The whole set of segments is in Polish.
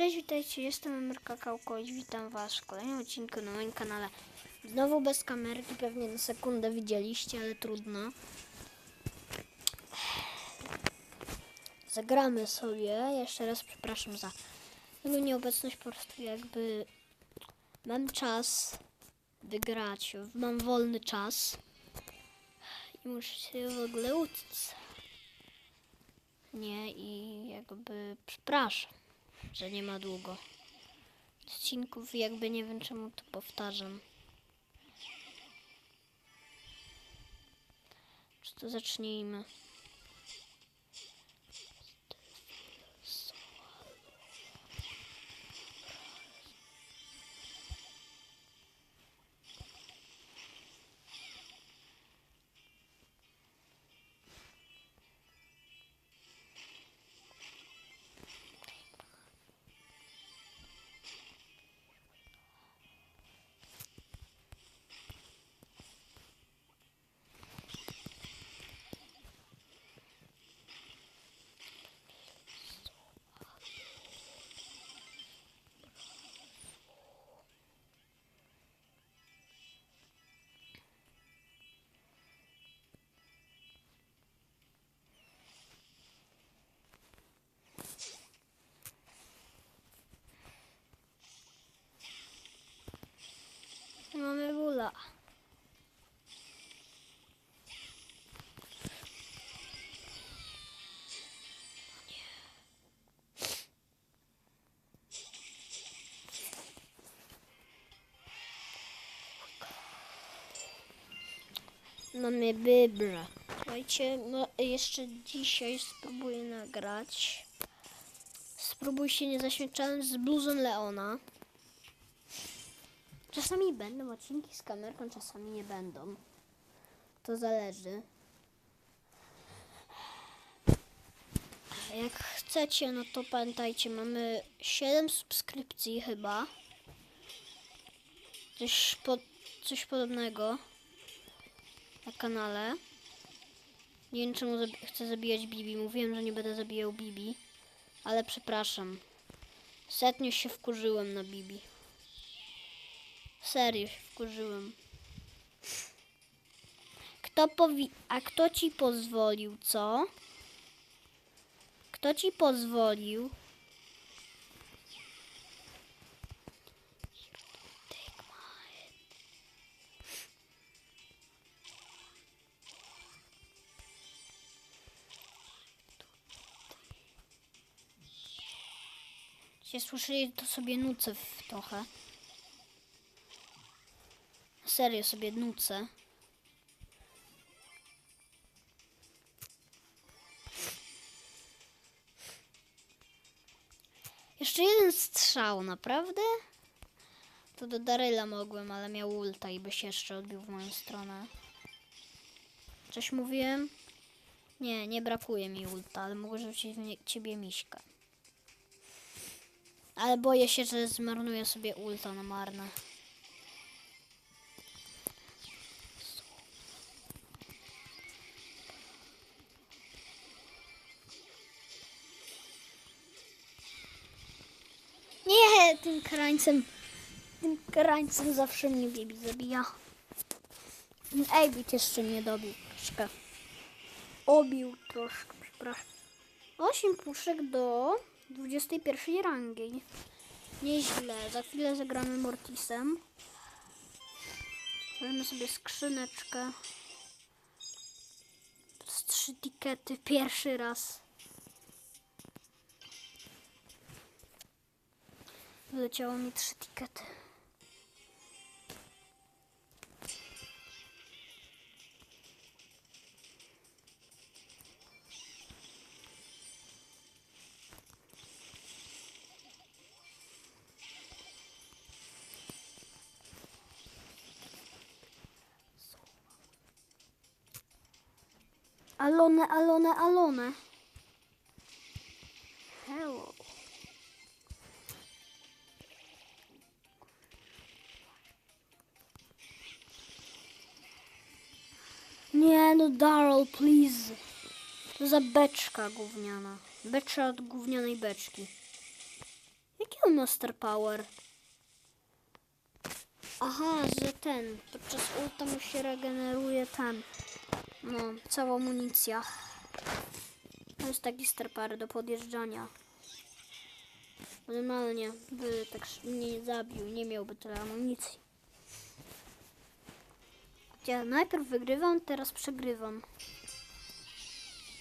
Cześć, witajcie, jestem Emerka Kałkoś, witam was w kolejnym odcinku na moim kanale. Znowu bez kamerki, pewnie na sekundę widzieliście, ale trudno. Zagramy sobie, jeszcze raz przepraszam za jego nieobecność, po prostu jakby mam czas wygrać, mam wolny czas i muszę się w ogóle uczyć. Nie, i jakby przepraszam że nie ma długo. Odcinków jakby nie wiem czemu to powtarzam. Czy to zacznijmy? Bula. Mamy Biblię. Słuchajcie, no jeszcze dzisiaj spróbuję nagrać. Spróbuj się nie zaśmiać challenge z bluzą Leona. Czasami będą odcinki z kamerką, czasami nie będą. To zależy. Jak chcecie, no to pamiętajcie, mamy 7 subskrypcji chyba. Coś, po, coś podobnego na kanale. Nie wiem czemu zabi- chcę zabijać Bibi. Mówiłem, że nie będę zabijał Bibi. Ale przepraszam. Setnio się wkurzyłem na Bibi. Serio się wkurzyłem. Kto powi... A kto ci pozwolił, co? Kto ci pozwolił? Się słyszeli, to sobie nucę w trochę. Serio sobie nucę. Jeszcze jeden strzał, naprawdę? To do Daryla mogłem, ale miał ulta i by się jeszcze odbił w moją stronę. Coś mówiłem? Nie, nie brakuje mi ulta, ale mogę rzucić w ciebie miśkę. Ale boję się, że zmarnuję sobie ulta na marne. Krańcem, tym krańcem zawsze mnie Bibi zabija. Ejbit jeszcze mnie dobił troszkę. Obił troszkę, przepraszam. 8 puszek do 21 rangi. Nieźle. Za chwilę zagramy Mortisem. Weźmy sobie skrzyneczkę. Z trzy tikety. Pierwszy raz. Wyleciało mi trzy tikety. Alone, Alone, Alone. Please. To za beczka gówniana. Beczka od gównianej beczki. Jak Jaki on ma star power? Aha, że ten. Podczas ulta mu się regeneruje ten. No, cała amunicja. To jest taki star power do podjeżdżania. Normalnie by tak mnie nie zabił, nie miałby tyle amunicji. Ja najpierw wygrywam, teraz przegrywam.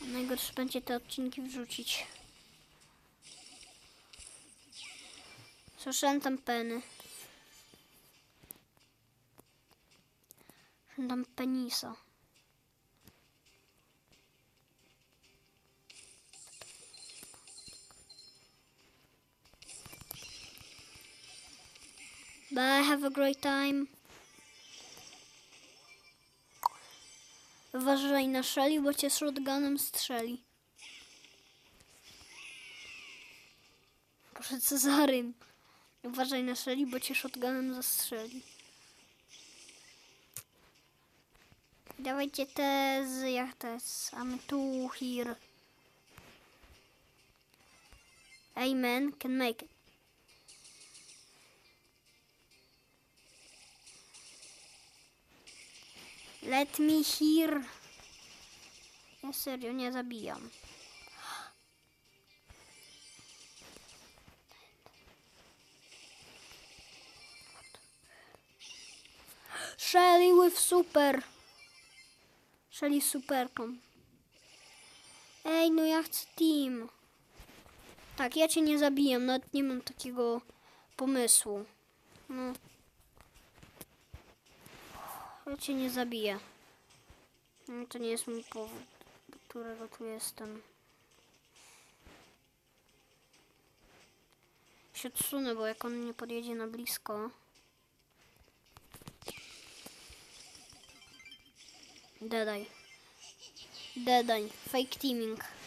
Najgorsze będzie te odcinki wrzucić. Słyszałem tam peny. Tam penisa. Bye, have a great time. Uważaj na szeli, bo cię shotgunem strzeli. Proszę Cezarym. Uważaj na szeli, bo cię shotgunem zastrzeli. Dawajcie te z jak te z I'm two here. Amen can make it. Let me hear. Ja serio nie zabijam. Shelly with super. Shelly superką. Ej, no ja chcę team. Tak, ja cię nie zabijam, nawet nie mam takiego pomysłu. No. Ja cię nie zabiję. No, To nie jest mój powód, którego tu jestem. Się odsunę, bo jak on nie podjedzie na blisko. Dedaj. Dedaj. Fake teaming.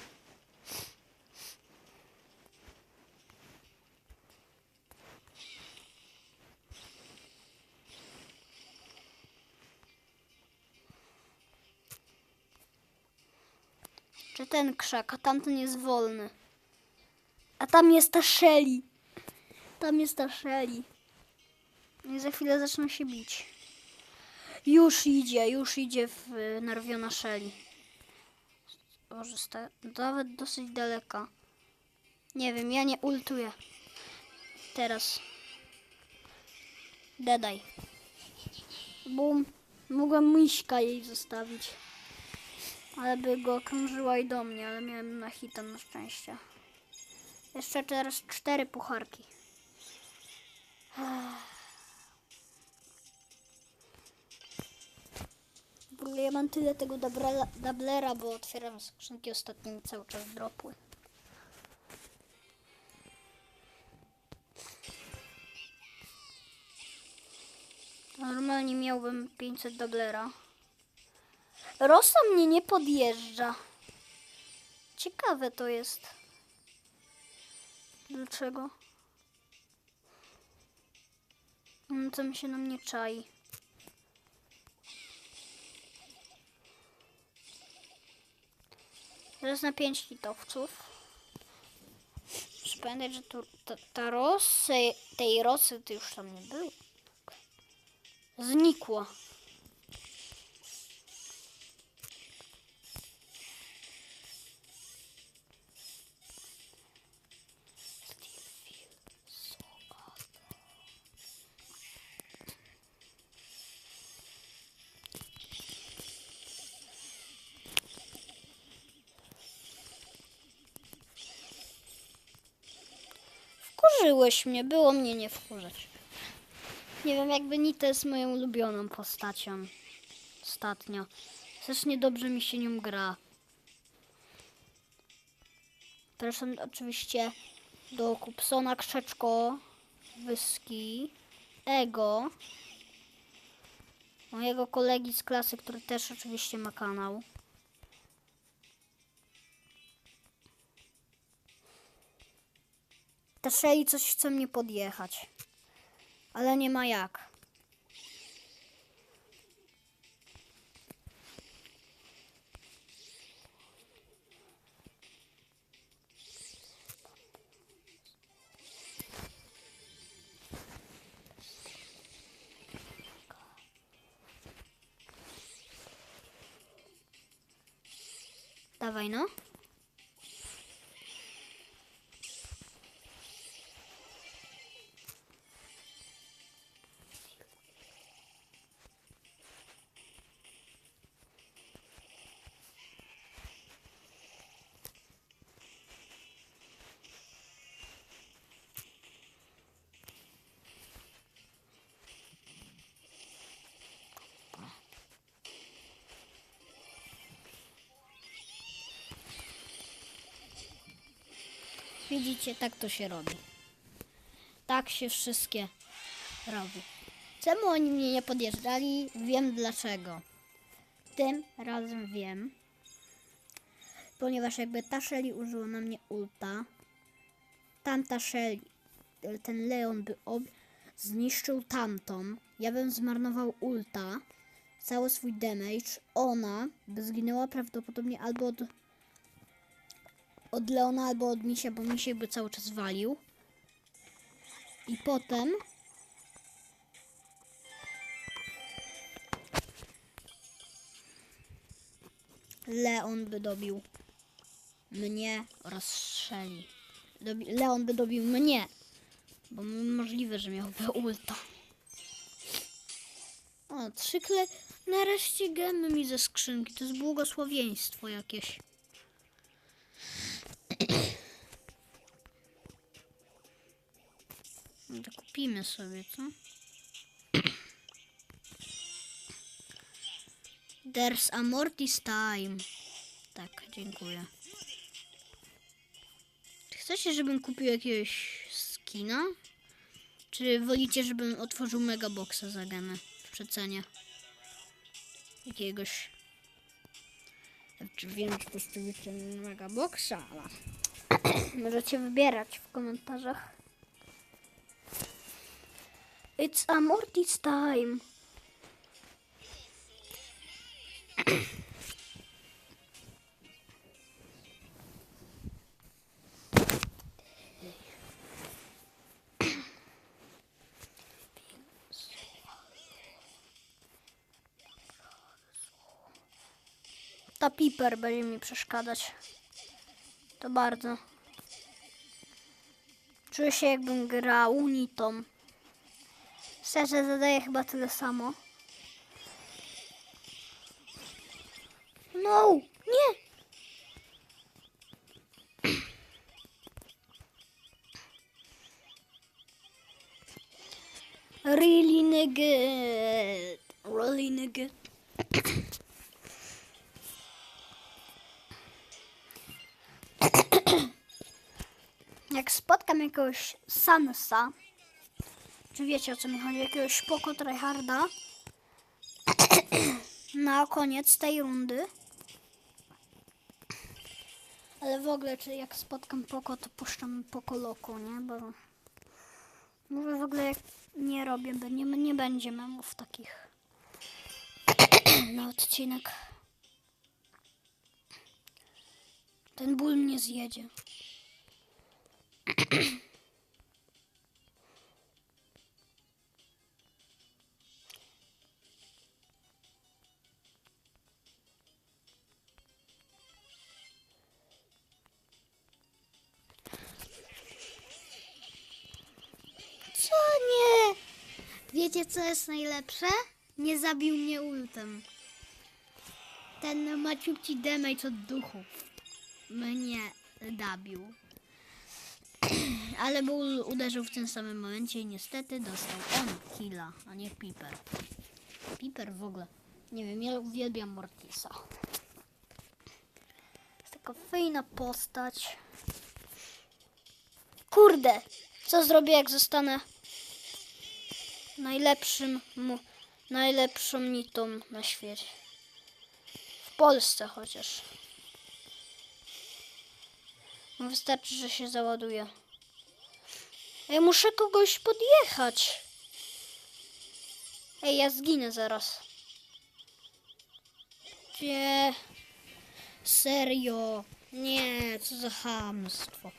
Ten krzak, a tamten jest wolny. A tam jest ta Shelly. Tam jest ta Shelly. I za chwilę zaczną się bić. Już idzie, już idzie w y, narwiona Shelly. Boże, nawet dosyć daleka. Nie wiem, ja nie ultuję. Teraz. Dedaj. Bum. Mogłem miśka jej zostawić. Ale by go okrążyła i do mnie, ale miałem na hita na szczęście. Jeszcze teraz cztery pucharki. W ogóle ja mam tyle tego dabrela, dablera, bo otwieram skrzynki ostatnio mi cały czas dropły. Normalnie miałbym 500 dablera. Rosa mnie nie podjeżdża. Ciekawe to jest. Dlaczego? On tam się na mnie czai. Teraz na pięć hitowców. Muszę pamiętać, że tu, ta, ta rosy, tej rosy to już tam nie było. Znikła. Wkurzyłeś mnie, było mnie nie wkurzać. Nie wiem, jakby Nita jest moją ulubioną postacią. Ostatnio. Strasznie dobrze mi się nią gra. Proszę oczywiście do Kupsona Krzeczko, Wyski, Ego, mojego kolegi z klasy, który też oczywiście ma kanał. Ta Shelly coś chce mnie podjechać. Ale nie ma jak. Dawaj no. Widzicie, tak to się robi. Tak się wszystkie robi. Czemu oni mnie nie podjeżdżali? Wiem dlaczego. Tym razem wiem. Ponieważ jakby ta Shelly użyła na mnie ulta, tamta Shelly, ten Leon by ob zniszczył tamtą, ja bym zmarnował ulta, cały swój damage, ona by zginęła prawdopodobnie albo od od Leona albo od Misia, bo Misiek by cały czas walił. I potem Leon by dobił mnie oraz Shelly. Leon by dobił mnie, bo możliwe, że miałby ulta. O, trzykle nareszcie gemy mi ze skrzynki. To jest błogosławieństwo jakieś. Kupimy sobie, co? There's a Mortis time. Tak, dziękuję. Chcecie, żebym kupił jakiegoś skina? Czy wolicie, żebym otworzył megaboxa za genę w przecenie? Jakiegoś. Znaczy, wiem, że to jest oczywiście megaboxa, ale możecie wybierać w komentarzach. It's a Mortis time. Piper będzie mi przeszkadzać. To bardzo. Czuję się jakbym grał Nitą. Szczerze zadaję chyba tyle samo. No! Nie! Really nigga. Really nigga. Jak spotkam jakiegoś Sansa, czy wiecie o co mi chodzi? Jakiegoś spoko tryharda. Na koniec tej rundy. Ale w ogóle, czy jak spotkam Poko, to puszczam Poko Loco, nie? Bo mówię w ogóle, jak nie robię, nie, nie będzie memów takich na odcinek. Ten ból mnie zjedzie. Co nie? Wiecie co jest najlepsze? Nie zabił mnie ultem. Ten maciupci damage od duchów mnie zabił. Ale Bull uderzył w tym samym momencie i niestety dostał on killa, a nie Piper. Piper w ogóle. Nie wiem, ja uwielbiam Mortisa. Jest taka fajna postać. Kurde, co zrobię jak zostanę najlepszym, najlepszą nitą na świecie. W Polsce chociaż. Wystarczy, że się załaduje. Ej, muszę kogoś podjechać. Ej, ja zginę zaraz. Nie. Serio. Nie, co za chamstwo.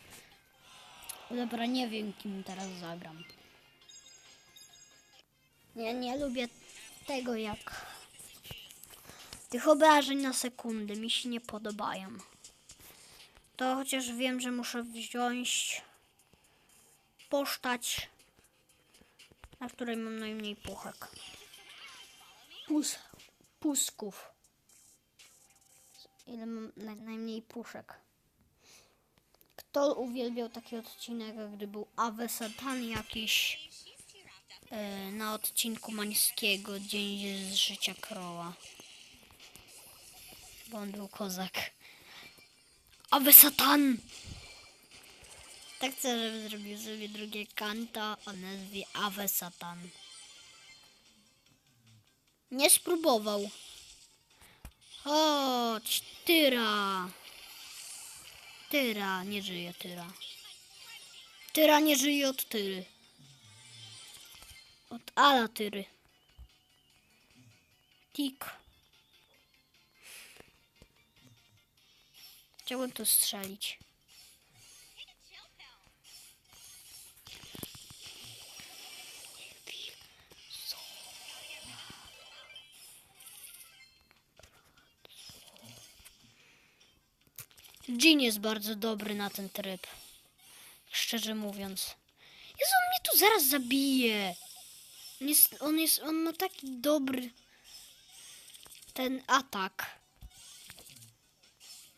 Dobra, nie wiem, kim teraz zagram. Ja nie lubię tego, jak tych obrażeń na sekundę mi się nie podobają. To chociaż wiem, że muszę wziąć postać, na której mam najmniej puchek. Pus, pusków. Ile mam naj, najmniej puszek. Kto uwielbiał taki odcinek, gdy był Awe Satan jakiś e, na odcinku Mańskiego Dzień z życia Kroła. Bo on był kozak. Awe Satan! Tak chcę, żeby zrobił sobie drugie kanto o nazwie Awe Satan. Nie spróbował. Chodź, Tyra. Tyra, nie żyje Tyra. Tyra nie żyje od Tyry. Od Ala Tyry. Tik. Chciałbym tu strzelić. Jean jest bardzo dobry na ten tryb. Szczerze mówiąc. Jezu, on mnie tu zaraz zabije. On jest, on jest, on ma taki dobry ten atak.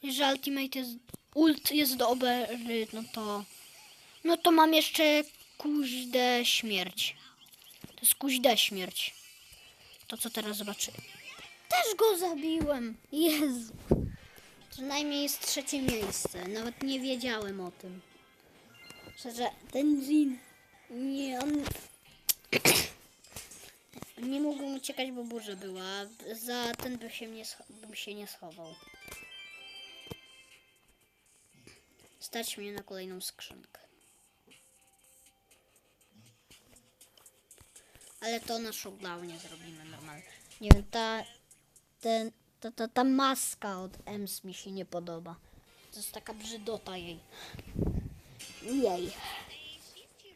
Jeżeli ultimate jest, ult jest dobry, no to, no to mam jeszcze kuźdę śmierć. To jest kuźdę śmierć. To co teraz zobaczy. Też go zabiłem. Jezu. Przynajmniej jest trzecie miejsce. Nawet nie wiedziałem o tym. Szczerze, ten Jin. Nie, on. nie mógł uciekać, bo burza była. Za ten by się nie, bym się nie schował. Stać mnie na kolejną skrzynkę. Ale to na showdownie zrobimy normalnie. Nie wiem, ta, ten, ta, ta, ta maska od Ems mi się nie podoba. To jest taka brzydota jej. Jej.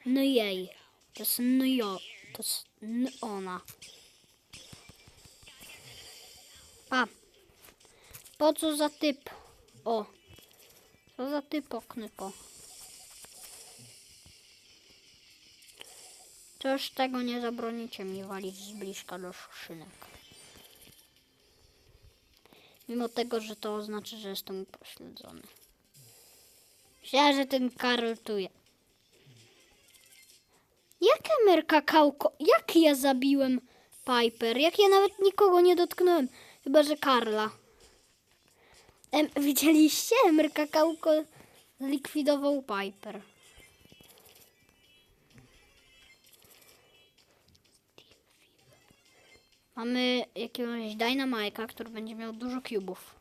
No jej. To jest no jo. To jest n ona. A. Po co za typ? O. Co za typ oknypo. Coś tego nie zabronicie mi walić z bliska do skrzynek. Mimo tego, że to oznacza, że jestem upośledzony. Myślałem, że ten Karol tu jest. Jak Emer Kakałko? Jak ja zabiłem Piper? Jak ja nawet nikogo nie dotknąłem? Chyba, że Karla. Em, widzieliście? Emer Kakałko zlikwidował Piper. Mamy jakiegoś Dynamike'a, który będzie miał dużo cubów.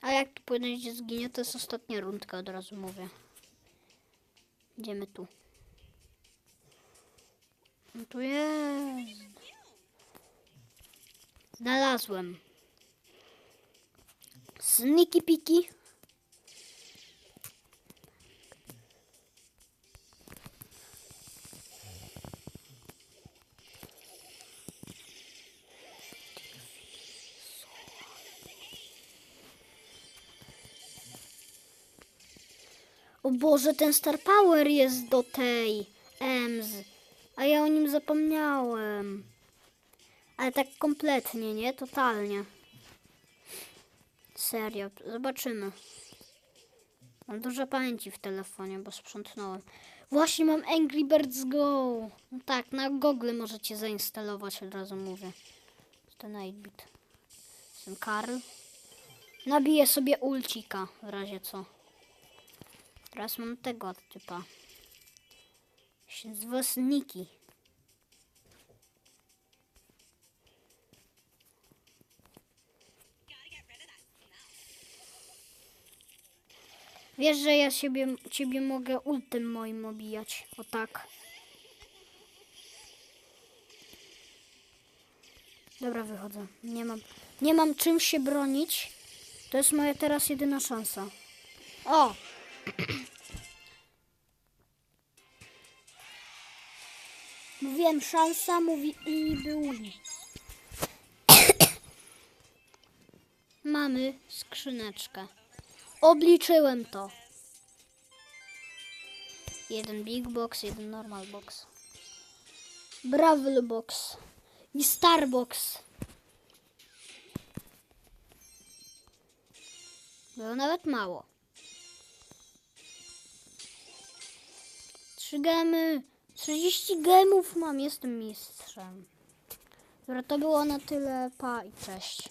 A jak tu podejdzie zginie, to jest ostatnia rundka, od razu mówię. Idziemy tu. No tu jest. Znalazłem. Sneaky piki. O Boże, ten Star Power jest do tej Ems. A ja o nim zapomniałem. Ale tak kompletnie, nie? Totalnie. Serio, zobaczymy. Mam dużo pamięci w telefonie, bo sprzątnąłem. Właśnie mam Angry Birds Go. No tak, na Google możecie zainstalować, od razu mówię. To na 8-bit. Jestem Karl. Nabiję sobie ulcika, w razie co. Teraz mam tego typa. Się nazywa Sniki. Wiesz, że ja siebie, ciebie mogę ultem moim obijać. O tak. Dobra, wychodzę. Nie mam, nie mam czym się bronić. To jest moja teraz jedyna szansa. O! Mówiłem szansa, mówi i był. Mamy skrzyneczkę. Obliczyłem to. Jeden big box, jeden normal box. Brawl box. I star box. Było nawet mało. Trzy gemy. 30 gemów mam, jestem mistrzem. Dobra, to było na tyle. Pa i cześć.